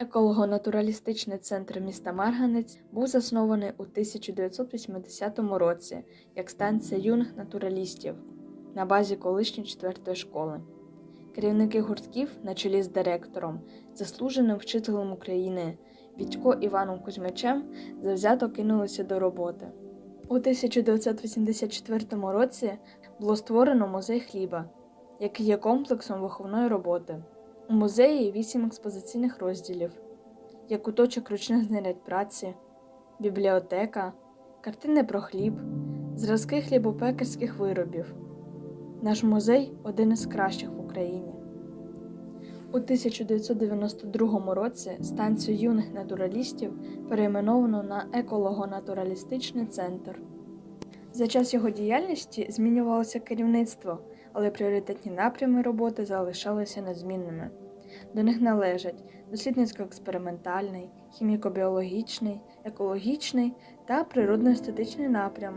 Еколого-натуралістичний центр міста Марганець був заснований у 1980 році як станція юних натуралістів на базі колишньої четвертої школи. Керівники гуртків на чолі з директором, заслуженим вчителем України Вітько Іваном Кузьмичем, завзято кинулися до роботи. У 1984 році було створено музей хліба, який є комплексом виховної роботи. У музеї вісім експозиційних розділів, є куточок ручних знарядь праці, бібліотека, картини про хліб, зразки хлібопекарських виробів. Наш музей один із кращих в Україні. У 1992 році станцію юних натуралістів перейменовано на еколого-натуралістичний центр. За час його діяльності змінювалося керівництво, але пріоритетні напрями роботи залишалися незмінними. До них належать дослідницько-експериментальний, хіміко-біологічний, екологічний та природно-естетичний напрям.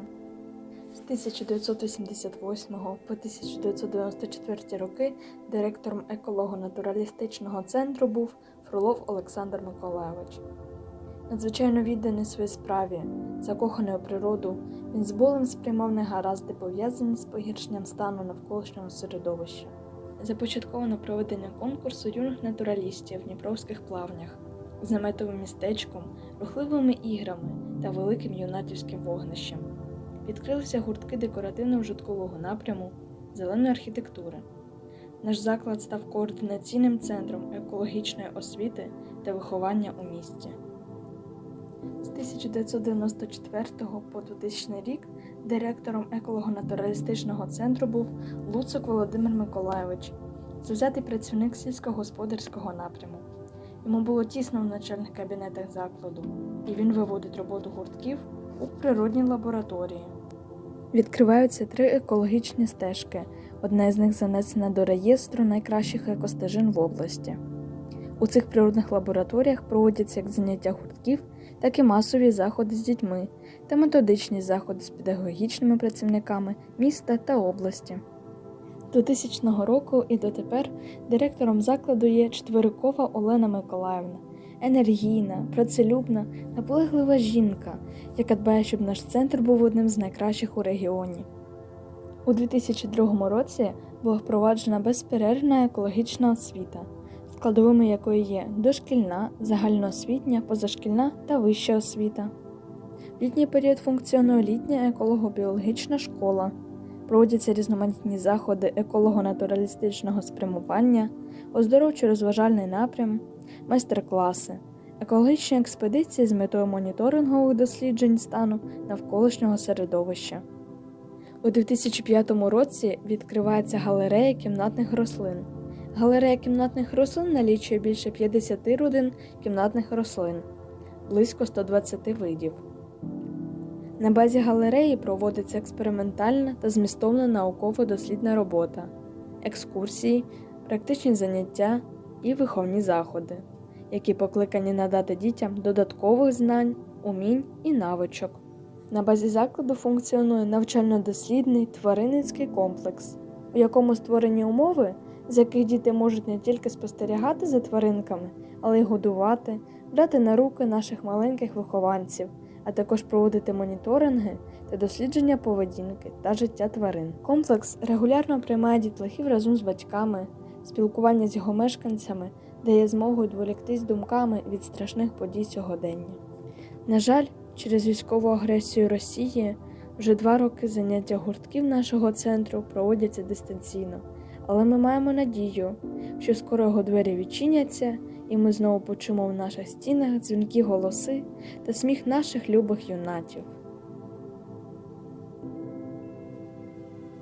З 1988 по 1994 роки директором еколого-натуралістичного центру був Фролов Олександр Миколайович. Надзвичайно відданий своїй справі, закоханий у природу, він з болем сприймав негаразди, пов'язані з погіршенням стану навколишнього середовища. Започатковано проведення конкурсу юних натуралістів в Дніпровських плавнях з наметовим містечком, рухливими іграми та великим юнатівським вогнищем. Відкрилися гуртки декоративно-вжиткового напряму, зеленої архітектури. Наш заклад став координаційним центром екологічної освіти та виховання у місті. З 1994 по 2000 рік директором еколого-натуралістичного центру був Луцик Володимир Миколайович, завзятий працівник сільськогосподарського напряму. Йому було тісно в начальних кабінетах закладу, і він виводить роботу гуртків у природній лабораторії. Відкриваються три екологічні стежки. Одна з них занесена до реєстру найкращих екостежин в області. У цих природних лабораторіях проводяться як заняття гуртків, так і масові заходи з дітьми та методичні заходи з педагогічними працівниками міста та області. До 2000 року і дотепер директором закладу є Четверикова Олена Миколаївна, енергійна, працелюбна, наполеглива жінка, яка дбає, щоб наш центр був одним з найкращих у регіоні. У 2002 році була впроваджена безперервна екологічна освіта, складовими якої є дошкільна, загальноосвітня, позашкільна та вища освіта. В літній період функціонує літня еколого-біологічна школа. Проводяться різноманітні заходи еколого-натуралістичного спрямування, оздоровчо-розважальний напрям, майстер-класи, екологічні експедиції з метою моніторингових досліджень стану навколишнього середовища. У 2005 році відкривається галерея кімнатних рослин. Галерея кімнатних рослин налічує більше 50 родин кімнатних рослин, близько 120 видів. На базі галереї проводиться експериментальна та змістовна науково-дослідна робота, екскурсії, практичні заняття і виховні заходи, які покликані надати дітям додаткових знань, умінь і навичок. На базі закладу функціонує навчально-дослідний тваринницький комплекс, у якому створені умови, з яких діти можуть не тільки спостерігати за тваринками, але й годувати, брати на руки наших маленьких вихованців, а також проводити моніторинги та дослідження поведінки та життя тварин. Комплекс регулярно приймає дітлахів разом з батьками, спілкування з його мешканцями дає змогу відволіктись думками від страшних подій сьогодення. На жаль, Через військову агресію Росії вже два роки заняття гуртків нашого центру проводяться дистанційно, але ми маємо надію, що скоро його двері відчиняться, і ми знову почуємо в наших стінах дзвінки голоси та сміх наших любих юнатів.